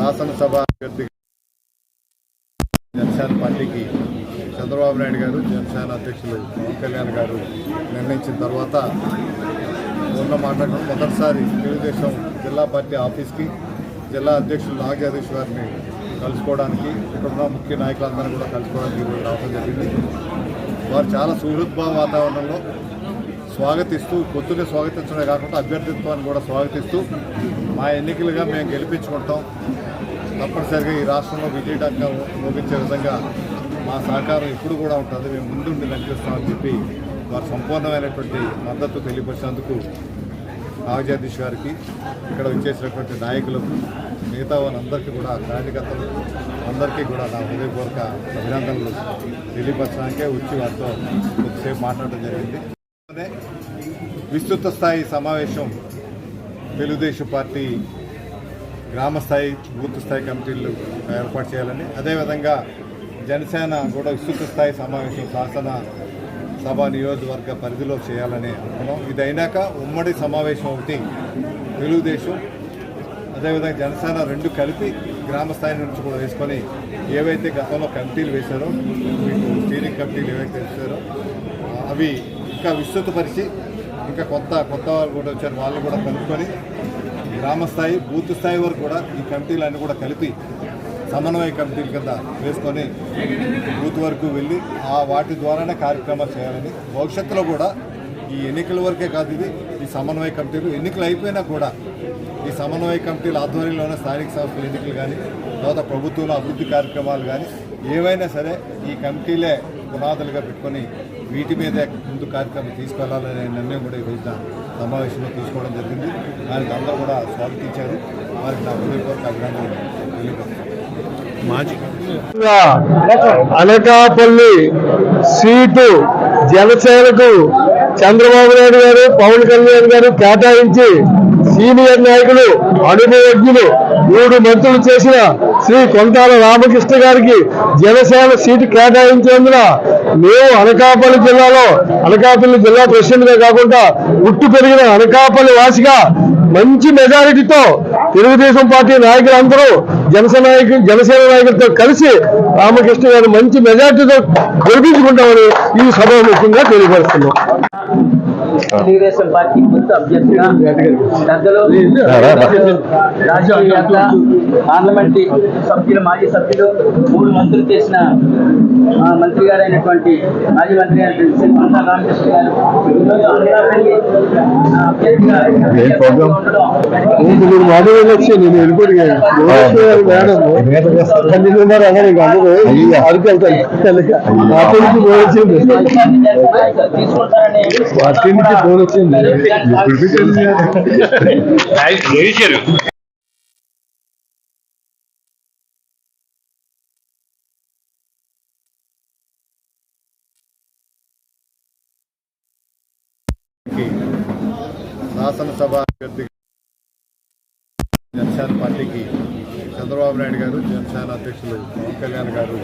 శాసనసభ అభ్యర్థి జనసేన పార్టీకి చంద్రబాబు నాయుడు గారు జనసేన అధ్యక్షులు పవన్ కళ్యాణ్ గారు నిర్ణయించిన తర్వాత ఉన్న మాట్లాడడం మొదటిసారి తెలుగుదేశం జిల్లా పార్టీ ఆఫీస్కి జిల్లా అధ్యక్షులు నాగ గారిని కలుసుకోవడానికి ఇక్కడున్న ముఖ్య నాయకులందరినీ కూడా కలుసుకోవడానికి రావడం జరిగింది. వారు చాలా సుహృద్భావ వాతావరణంలో స్వాగతిస్తూ పొద్దున్నే స్వాగతించడమే కాకుండా అభ్యర్థిత్వాన్ని కూడా స్వాగతిస్తూ మా ఎన్నికలుగా మేము గెలిపించుకుంటాం. తప్పనిసరిగా ఈ రాష్ట్రంలో విజయడంగా మోగించే విధంగా మా సహకారం ఇప్పుడు కూడా ఉంటుంది. మేము ముందుండి కనిపిస్తామని చెప్పి వారు సంపూర్ణమైనటువంటి మద్దతు తెలియపరిచినందుకు నాగజగదీష్ గారికి ఇక్కడ వచ్చేసినటువంటి నాయకులకు మిగతా వాళ్ళందరికీ కూడా కార్యకర్తలు అందరికీ కూడా నా హృదయపూర్వక అభినందనలు తెలియపరచడానికే వచ్చి వారితో కొద్దిసేపు మాట్లాడడం జరిగింది. విస్తృత స్థాయి సమావేశం తెలుగుదేశం పార్టీ గ్రామస్థాయి బూత్ స్థాయి కమిటీలు ఏర్పాటు చేయాలని. అదేవిధంగా జనసేన కూడా విస్తృత స్థాయి సమావేశం శాసన సభ నియోజకవర్గ పరిధిలో చేయాలని అనుకున్నాం. ఇది అయినాక ఉమ్మడి సమావేశం ఒకటి తెలుగుదేశం అదేవిధంగా జనసేన రెండు కలిపి గ్రామ స్థాయి నుంచి కూడా వేసుకొని ఏవైతే గతంలో కమిటీలు వేశారో మీకు స్టీరింగ్ కమిటీలు ఏవైతే వేశారో అవి ఇంకా విస్తృతపరిచి ఇంకా కొత్త కొత్త వాళ్ళు కూడా వచ్చారు. వాళ్ళు కూడా కలుపుకొని గ్రామ స్థాయి బూత్ స్థాయి వరకు కూడా ఈ కమిటీలన్నీ కూడా కలిపి సమన్వయ కమిటీల కింద వేసుకొని బూత్ వరకు వెళ్ళి ఆ వాటి ద్వారానే కార్యక్రమాలు చేయాలని భవిష్యత్తులో కూడా ఈ ఎన్నికల వరకే కాదు ఇది ఈ సమన్వయ కమిటీలు. ఎన్నికలు అయిపోయినా కూడా ఈ సమన్వయ కమిటీల ఆధ్వర్యంలోనే స్థానిక సంస్థల ఎన్నికలు కానీ తర్వాత ప్రభుత్వంలో అభివృద్ధి కార్యక్రమాలు కానీ ఏవైనా సరే ఈ కమిటీలే పునాదులుగా పెట్టుకొని వీటి మీదే ముందు కార్యక్రమం తీసుకెళ్ళాలనే నిర్ణయం కూడా ఈ రోజున సమావేశంలో తీసుకోవడం జరిగింది. దానికి అందరూ కూడా స్వాగతించారు. వారికి నా హృదయపూర్వక అభినందనలు అనకాపల్లి సీటు జనసేనకు చంద్రబాబు నాయుడు గారు పవన్ కళ్యాణ్ గారు కేటాయించి సీనియర్ నాయకులు అనుభవజ్ఞులు మూడు మంత్రులు చేసిన శ్రీ కొంతాల రామకృష్ణ గారికి జనసేన సీటు కేటాయించేందున మేము అనకాపల్లి జిల్లాలో అనకాపల్లి జిల్లా ప్రెసిడెంట్గా కాకుండా ఉట్టు పెరిగిన అనకాపల్లి వాసిగా మంచి మెజారిటీతో తెలుగుదేశం పార్టీ నాయకులందరూ జనసేన జనసేన నాయకులతో కలిసి రామకృష్ణ గారు మంచి మెజారిటీతో గెలిపించుకుంటామని ఈ సభ ముఖ్యంగా తెలియపరుస్తున్నాం తెలుగుదేశం పార్టీ ముందు అభ్యర్థిగా పెద్దలు రాజకీయవేత్త పార్లమెంటరీ సభ్యులు మాజీ సభ్యులు మూడు మంత్రులు చేసిన ఆ, మంత్రి గారైనటువంటి మాజీ మంత్రి గారు శ్రీ కొండా రామకృష్ణ గారు. తీసుకుంటారని నుంచి ఫోన్ వచ్చింది శాసనసభ అభ్యర్థి జనసేన పార్టీకి చంద్రబాబు నాయుడు గారు జనసేన అధ్యక్షులు పవన్ కళ్యాణ్ గారు.